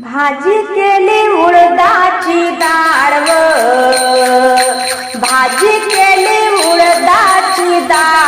भाजी केली उडदाची डाळव भाजी केली उडदाची डाळ.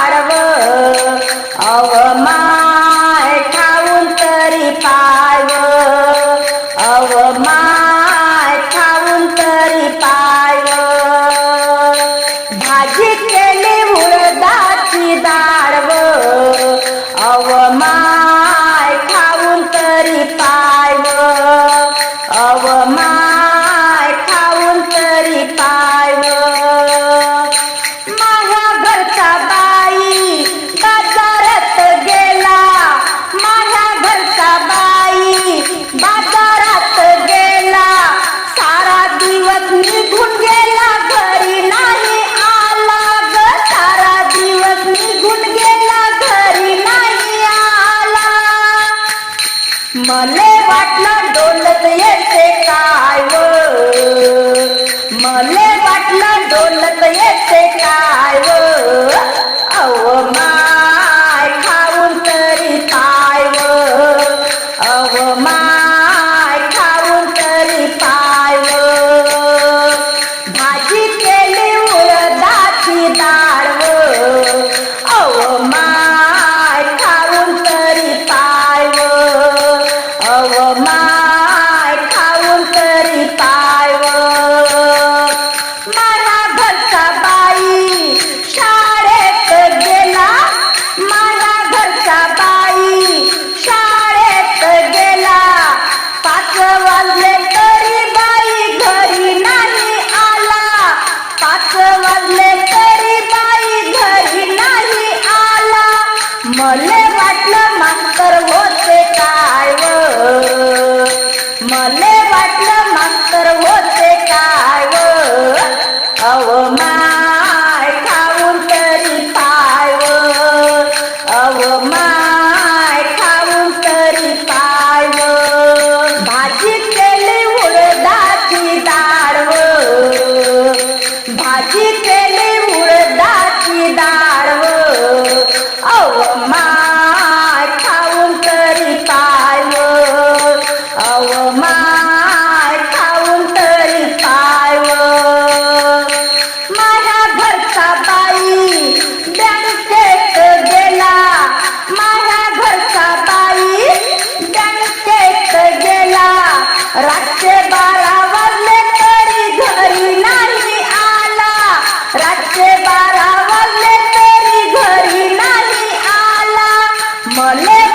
मले वाटलं मास्तर होते काय व?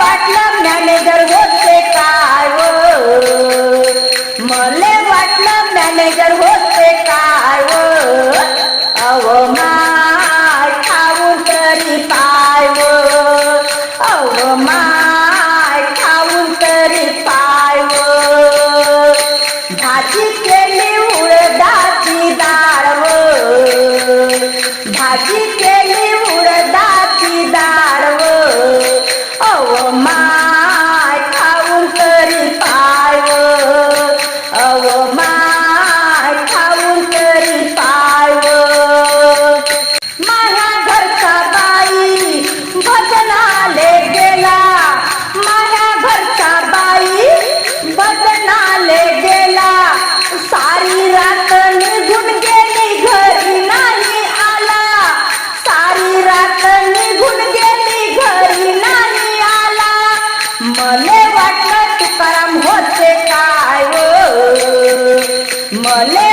वाटलं मॅनेजर होते काय हो? मले वाटलं मॅनेजर होते काय हो? Olé!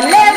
Valeu!